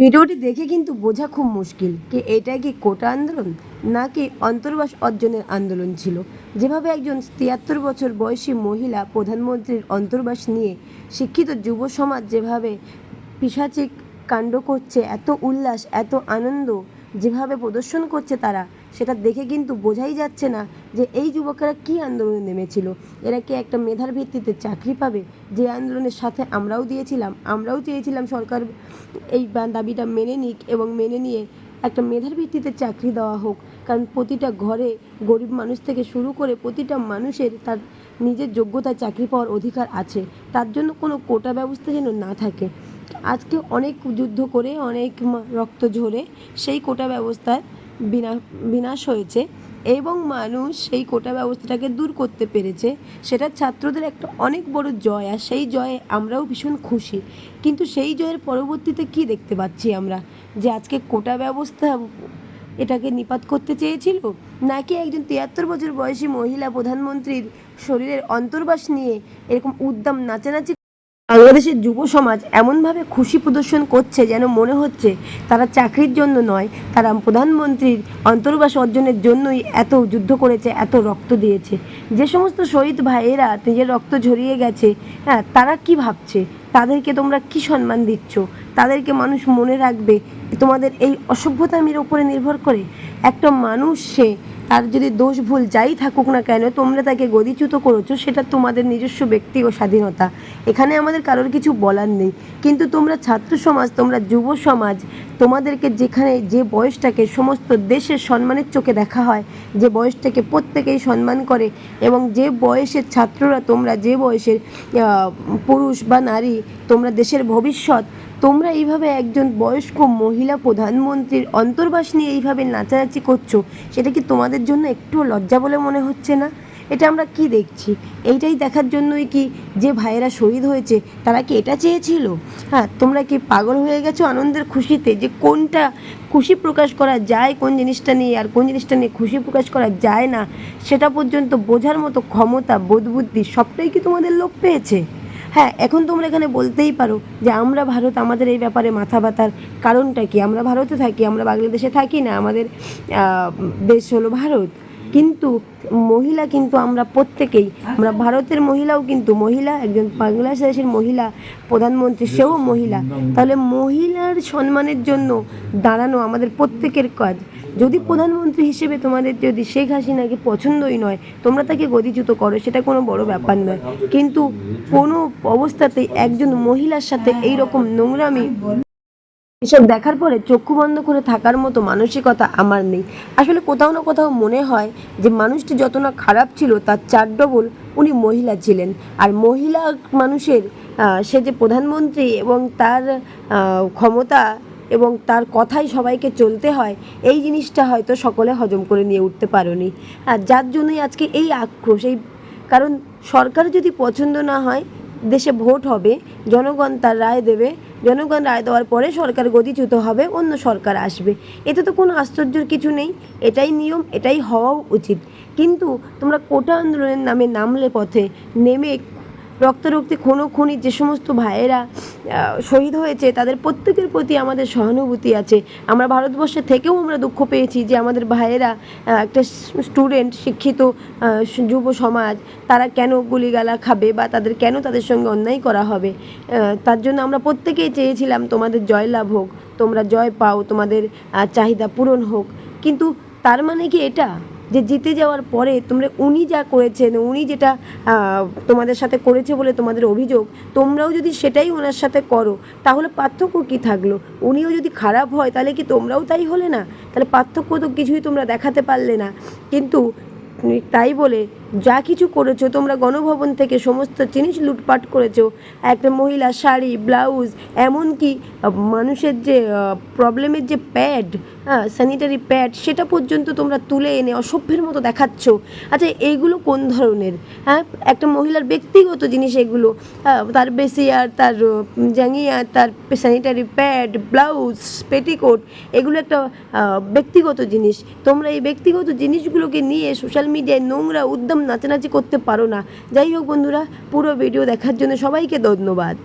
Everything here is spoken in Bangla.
ভিডিওটি দেখে কিন্তু বোঝা খুব মুশকিল কি এটা কি কোটা আন্দোলন নাকি অন্তর্বাস অর্জনের আন্দোলন ছিল? যেভাবে একজন তিয়াত্তর বছর বয়সী মহিলা প্রধানমন্ত্রীর অন্তর্বাস নিয়ে শিক্ষিত যুব সমাজ যেভাবে পিসাচিক কাণ্ড করছে, এত উল্লাস, এত আনন্দ যেভাবে প্রদর্শন করছে তারা, সেটা দেখে কিন্তু বোঝাই যাচ্ছে না যে এই যুবকেরা কী আন্দোলনে নেমেছিল। এরা কি একটা মেধার ভিত্তিতে চাকরি পাবে? যে আন্দোলনের সাথে আমরাও দিয়েছিলাম, আমরাও চেয়েছিলাম সরকার এই দাবিটা মেনে নিক এবং মেনে নিয়ে একটা মেধার ভিত্তিতে চাকরি দেওয়া হোক। কারণ প্রতিটা ঘরে গরিব মানুষ থেকে শুরু করে প্রতিটা মানুষের তার নিজের যোগ্যতায় চাকরি পাওয়ার অধিকার আছে। তার জন্য কোনো কোটা ব্যবস্থা যেন না থাকে। আজকে অনেক যুদ্ধ করে, অনেক রক্ত ঝরে সেই কোটা ব্যবস্থার বিনা, বিনাশ হয়েছে এবং মানুষ সেই কোটা ব্যবস্থাটাকে দূর করতে পেরেছে। সেটা ছাত্রদের একটা অনেক বড় জয় আর সেই জয়ে আমরাও ভীষণ খুশি। কিন্তু সেই জয়ের পরবর্তীতে কি দেখতে পাচ্ছি আমরা? যে আজকে কোটা ব্যবস্থা এটাকে নিপাত করতে চেয়েছিল? নাকি একজন তিয়াত্তর বছর বয়সী মহিলা প্রধানমন্ত্রীর শরীরের অন্তর্বাস নিয়ে এরকম উদ্দাম নাচানাচি বাংলাদেশের যুব সমাজ এমনভাবে খুশি প্রদর্শন করছে যেন মনে হচ্ছে তারা চাকরির জন্য নয়, তারা প্রধানমন্ত্রীর অন্তর্বাস অর্জনের জন্যই এত যুদ্ধ করেছে, এত রক্ত দিয়েছে। যে সমস্ত শহীদ ভাইয়েরা নিজের রক্ত ঝরিয়ে গেছে হ্যাঁ তারা কি ভাবছে? তাদেরকে তোমরা কি সম্মান দিচ্ছ? তাদেরকে মানুষ মনে রাখবে তোমাদের এই অসভ্যতামির ওপরে নির্ভর করে। একটা মানুষ, সে তার যদি দোষ ভুল যাই থাকুক না কেন, তোমরা তাকে গদিচ্যুত করেছ, সেটা তোমাদের নিজস্ব ব্যক্তি ও স্বাধীনতা। এখানে আমাদের কারোর কিছু বলার নেই। কিন্তু তোমরা ছাত্র সমাজ, তোমরা যুব সমাজ, তোমাদেরকে যেখানে যে বয়সটাকে সমস্ত দেশের সম্মানের চোখে দেখা হয়, যে বয়সটাকে প্রত্যেকেই সম্মান করে এবং যে বয়সের ছাত্ররা তোমরা, যে বয়সের পুরুষ বা নারী, তোমরা দেশের ভবিষ্যৎ তোমরা এইভাবে একজন বয়স্ক মহিলা প্রধানমন্ত্রীর অন্তর্বাস নিয়ে এইভাবে নাচানাচি করছ, সেটা কি তোমাদের জন্য একটু লজ্জা বলে মনে হচ্ছে না? এটা আমরা কি দেখছি? এইটাই দেখার জন্যই কি যে ভাইয়েরা শহীদ হয়েছে, তারা কি এটা চেয়েছিল? হ্যাঁ তোমরা কি পাগল হয়ে গেছো আনন্দের খুশিতে যে কোনটা খুশি প্রকাশ করা যায়, কোন জিনিসটা নিয়ে আর কোন জিনিসটা নিয়ে খুশি প্রকাশ করা যায় না, সেটা পর্যন্ত বোঝার মতো ক্ষমতা, বোধবুদ্ধি সবটাই কি তোমাদের লোক পেয়েছে? হ্যাঁ এখন তোমরা এখানে বলতেই পারো যে আমরা ভারত, আমাদের এই ব্যাপারে মাথা ব্যথার কারণটা কি? আমরা ভারতে থাকি, আমরা বাংলাদেশে থাকি না, আমাদের দেশ হলো ভারত। কিন্তু মহিলা কিন্তু আমরা প্রত্যেকেই, আমরা ভারতের মহিলাও কিন্তু মহিলা, একজন বাংলাদেশের মহিলা, প্রধানমন্ত্রী, সেও মহিলা। তাহলে মহিলার সম্মানের জন্য দাঁড়ানো আমাদের প্রত্যেকের কাজ। যদি প্রধানমন্ত্রী হিসেবে তোমাদের যদি শেখ হাসিনাকে পছন্দই নয়, তোমরা তাকে গদিচ্যুত করো, সেটা কোনো বড় ব্যাপার নয়। কিন্তু কোনো অবস্থাতেই একজন মহিলার সাথে এই রকম নোংরামি এসব দেখার পরে চক্ষু বন্ধ করে থাকার মতো মানসিকতা আমার নেই। আসলে কোথাও না কোথাও মনে হয় যে মানুষটি যত না খারাপ ছিল, তার চার ডবল উনি মহিলা ছিলেন। আর মহিলা মানুষের সে যে প্রধানমন্ত্রী এবং তার ক্ষমতা এবং তার কথাই সবাইকে চলতে হয়, এই জিনিসটা হয়তো সকলে হজম করে নিয়ে উঠতে পারোনি। আর যার জন্যই আজকে এই আক্রোশ, এই, কারণ সরকার যদি পছন্দ না হয়, দেশে ভোট হবে, জনগণ তার রায় দেবে জনগণ রায় দেওয়ার পরে সরকার গদিচ্যুত হবে, অন্য সরকার আসবে। এতে তো কোনো আশ্চর্যের কিছু নেই। এটাই নিয়ম, এটাই হওয়াও উচিত। কিন্তু তোমরা কোটা আন্দোলনের নামে নামলে পথে নেমে রক্তারক্তি খুনো খুনি যে সমস্ত ভাইয়েরা শহীদ হয়েছে, তাদের প্রত্যেকের প্রতি আমাদের সহানুভূতি আছে। আমরা ভারতবর্ষে থেকেও আমরা দুঃখ পেয়েছি যে আমাদের ভাইয়েরা একটা স্টুডেন্ট, শিক্ষিত যুব সমাজ, তারা কেন গুলিগালা খাবে বা তাদের কেন তাদের সঙ্গে অন্যায় করা হবে? তার জন্য আমরা প্রত্যেকেই চেয়েছিলাম, তোমাদের জয়লাভ হোক, তোমরা জয় পাও, তোমাদের চাহিদা পূরণ হোক। কিন্তু তার মানে কি এটা? যে জিতে যাওয়ার পরে তোমরা উনি যা করেছেন, উনি যেটা তোমাদের সাথে করেছে বলে তোমাদের অভিযোগ, তোমরাও যদি সেটাই ওনার সাথে করো, তাহলে পার্থক্য কি থাকল? উনিও যদি খারাপ হয়, তাহলে কি তোমরাও তাই হলে না? তাহলে পার্থক্য তো কিছুই তোমরা দেখাতে পারলে না। কিন্তু তাই বলে যা কিছু করেছ তোমরা গণভবন থেকে সমস্ত জিনিস লুটপাট করেছ। একটা মহিলা শাড়ি ব্লাউজ এমনকি মানুষের যে প্রবলেমের যে প্যাড হ্যাঁ স্যানিটারি প্যাড সেটা পর্যন্ত তোমরা তুলে এনে অসভ্যের মতো দেখাচ্ছ। আচ্ছা এইগুলো কোন ধরনের? হ্যাঁ একটা মহিলার ব্যক্তিগত জিনিস এগুলো তার বেসিয়ার তার উম, জাঙ্গিয়া তার স্যানিটারি প্যাড ব্লাউজ পেটিকোট এগুলো একটা ব্যক্তিগত জিনিস। তোমরা এই ব্যক্তিগত জিনিসগুলোকে নিয়ে সোশ্যাল মিডিয়ায় নোংরা উদ্যম নাচানাচি করতে পারো না। যাই হোক বন্ধুরা পুরো ভিডিও দেখার জন্য সবাইকে ধন্যবাদ।